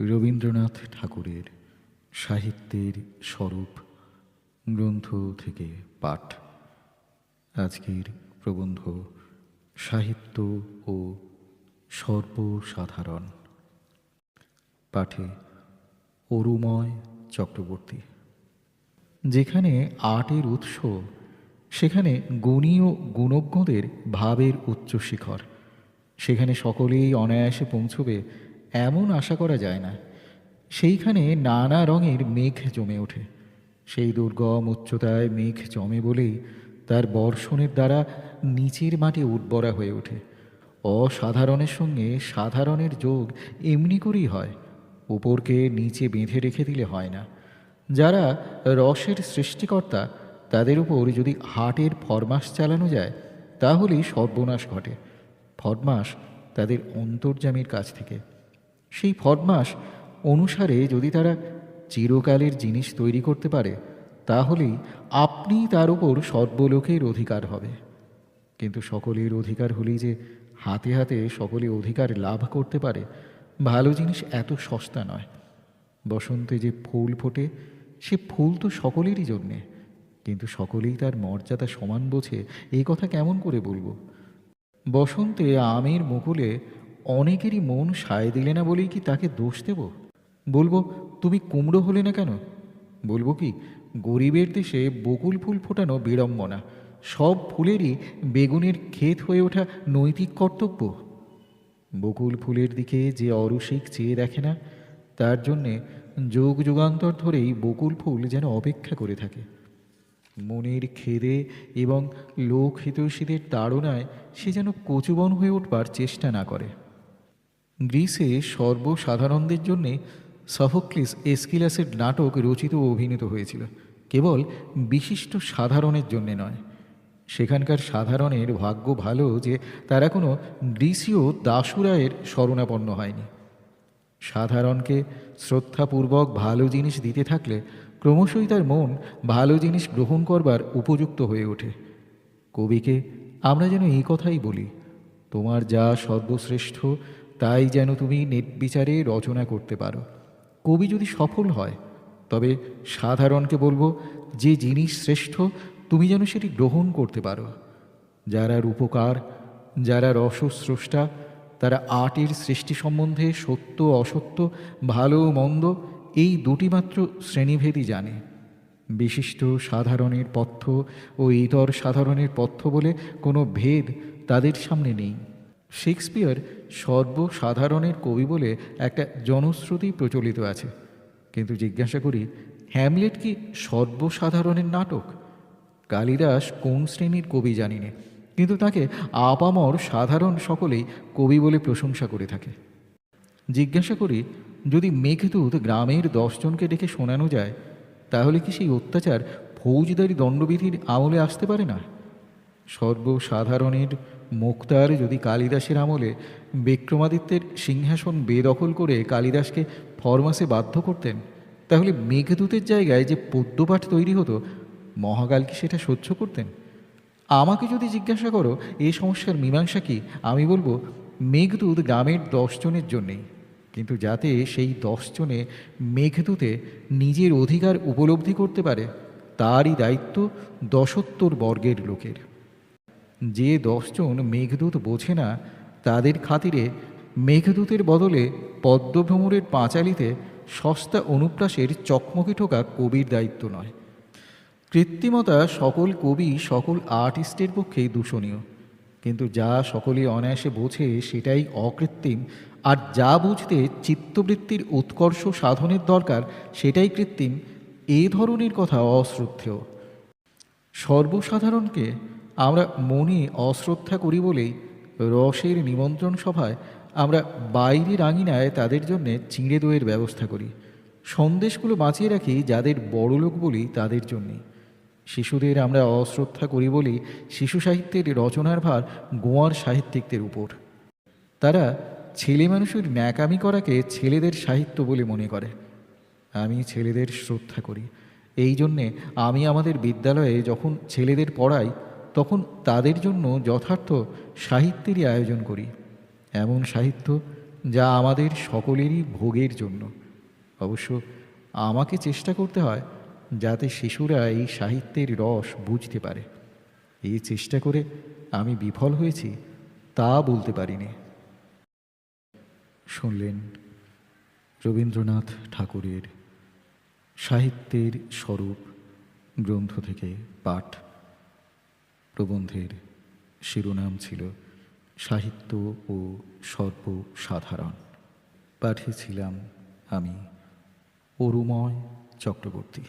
রবীন্দ্রনাথ ঠাকুরের সাহিত্যের স্বরূপ গ্রন্থ থেকে পাঠ। আজকের প্রবন্ধ সাহিত্য ও সর্বসাধারণ। পাঠে অরুময় চক্রবর্তী। যেখানে আর্টের উৎস, সেখানে গুণী ও গুণজ্ঞদের ভাবের উচ্চ শিখর সেখানে সকলেই অনায়াসে পৌঁছবে এমন আশা করা যায় না। সেইখানে নানা রঙের মেঘ জমে ওঠে। সেই দুর্গম উচ্চতায় মেঘ জমে বলেই তার বর্ষণের দ্বারা নিচের মাটি উর্বরা হয়ে ওঠে। অসাধারণের সঙ্গে সাধারণের যোগ এমনি করেই হয়। উপরকে নিচে বেঁধে রেখে দিলে হয় না। যারা রসের সৃষ্টিকর্তা, তাদের উপর যদি হাটের ফরমাস চালানো যায়, তাহলেই সর্বনাশ ঘটে। ফরমাস তাদের অন্তর্জামীর কাছ থেকে। সেই ফরমাস অনুসারে যদি তারা চিরকালের জিনিস তৈরি করতে পারে, তাহলেই আপনি তার উপর সর্বলোকের অধিকার হবে। কিন্তু সকলের অধিকার হলেই যে হাতে হাতে সকলে অধিকার লাভ করতে পারে, ভালো জিনিস এত সস্তা নয়। বসন্তে যে ফুল ফোটে, সে ফুল তো সকলেরই জন্যে, কিন্তু সকলেই তার মর্যাদা সমান বোঝে, এই কথা কেমন করে বলব? বসন্তে আমের মুকুলে অনেকেরই মন সায় দিলে না বলেই কি তাকে দোষ দেব? বলব, তুমি কুমড়ো হলে না কেন? বলব কি, গরিবের দেশে বকুল ফুল ফোটানো বিড়ম্বনা। সব ফুলেরই বেগুনের ক্ষেত হয়ে ওঠা নৈতিক কর্তব্য। বকুল ফুলের দিকে যে অরসিক চেয়ে দেখে না, তার জন্যে যুগ যুগান্তর ধরেই বকুল ফুল যেন অপেক্ষা করে থাকে। মনের খেদে এবং লোক হিতৈষীদের তাড়নায় সে যেন কচুবন হয়ে উঠবার চেষ্টা না করে। গ্রিসে সর্বসাধারণদের জন্যে সফোক্লিস এসকিলাসের নাটক রচিত ও অভিনীত হয়েছিল। কেবল বিশিষ্ট সাধারণের জন্যে নয়। সেখানকার সাধারণের ভাগ্য ভালো যে তারা কোনো গ্রীসীয় দাসুরায়ের শরণাপন্ন হয়নি। সাধারণকে শ্রদ্ধাপূর্বক ভালো জিনিস দিতে থাকলে ক্রমশই তার মন ভালো জিনিস গ্রহণ করবার উপযুক্ত হয়ে ওঠে। কবিকে আমরা যেন এই কথাই বলি, তোমার যা সর্বশ্রেষ্ঠ তাই যেন তুমি নেটবিচারে রচনা করতে পারো। কবি যদি সফল হয়, তবে সাধারণকে বলব, যে জিনিস শ্রেষ্ঠ, তুমি যেন সেটি গ্রহণ করতে পারো। যারা রূপকার, যারা রসস্রষ্টা, তারা আর্টের সৃষ্টি সম্বন্ধে সত্য, অসত্য, ভালো মন্দ, এই দুটি মাত্র শ্রেণীভেদই জানে। বিশিষ্ট সাধারণের পথ্য ও ইতর সাধারণের পথ্য বলে কোনো ভেদ তাদের সামনে নেই। শেক্সপিয়ার সর্বসাধারণের কবি বলে একটা জনশ্রুতি প্রচলিত আছে। কিন্তু জিজ্ঞাসা করি, হ্যামলেট কি সর্বসাধারণের নাটক? কালিদাস কোন শ্রেণির কবি জানি না কিন্তু তাকে আপামর সাধারণ সকলেই কবি বলে প্রশংসা করে থাকে। জিজ্ঞাসা করি, যদি মেঘদূত গ্রামের দশজনকে ডেকে শোনানো যায়, তাহলে কি সেই অত্যাচার ফৌজদারি দণ্ডবিধির আমলে আসতে পারে না? সর্বসাধারণের মুক্তার যদি কালিদাসের আমলে বিক্রমাদিত্যের সিংহাসন বেদখল করে কালিদাসকে ফরমাসে বাধ্য করতেন, তাহলে মেঘদূতের জায়গায় যে পদ্যপাঠ তৈরি হতো, মহাকাল কি সেটা সহ্য করতেন? আমাকে যদি জিজ্ঞাসা করো এই সমস্যার মীমাংসা কি? আমি বলব, মেঘদূত গ্রামের দশজনের জন্যেই। কিন্তু যাতে সেই দশজনে মেঘদূতে নিজের অধিকার উপলব্ধি করতে পারে, তারই দায়িত্ব দশোত্তর বর্গের লোকের। যে দশজন মেঘদূত বোঝে না, তাদের খাতিরে মেঘদূতের বদলে পদ্মভ্রমরের পাঁচালিতে সস্তা অনুপ্রাসের চকমকি ঠোকা কবির দায়িত্ব নয়। কৃত্রিমতা সকল কবি, সকল আর্টিস্টের পক্ষেই দূষণীয়। কিন্তু যা সকলে অনায়াসে বোঝে, সেটাই অকৃত্রিম। আর যা বুঝতে চিত্তবৃত্তির উৎকর্ষ সাধনের দরকার, সেটাই কৃত্রিম। এ ধরনের কথা অশ্রদ্ধেয়। সর্বসাধারণকে আমরা মনে অশ্রদ্ধা করি বলেই রসের নিমন্ত্রণ সভায় আমরা বাইরের আঙিনায় তাদের জন্যে চিঁড়ে দইয়ের ব্যবস্থা করি। সন্দেশগুলো বাঁচিয়ে রাখি যাদের বড়লোক বলি তাদের জন্যে। শিশুদের আমরা অশ্রদ্ধা করি বলি শিশু সাহিত্যের রচনার ভার গোয়ার সাহিত্যিকদের উপর। তারা ছেলে মানুষের ন্যাকামি করাকে ছেলেদের সাহিত্য বলে মনে করে। আমি ছেলেদের শ্রদ্ধা করি। এই জন্যে আমি আমাদের বিদ্যালয়ে যখন ছেলেদের পড়াই, তখন তাদের জন্য যথার্থ সাহিত্যেরই আয়োজন করি। এমন সাহিত্য যা আমাদের সকলেরই ভোগের জন্য। অবশ্য আমাকে চেষ্টা করতে হয় যাতে শিশুরা এই সাহিত্যের রস বুঝতে পারে। এই চেষ্টা করে আমি বিফল হয়েছি, তা বলতে পারিনি। শুনলেন রবীন্দ্রনাথ ঠাকুরের সাহিত্যের স্বরূপ গ্রন্থ থেকে পাঠ প্রবন্ধের শিরোনাম ছিল সাহিত্য ও সর্বসাধারণ। পাঠিয়েছিলাম আমি অরুময় চক্রবর্তী।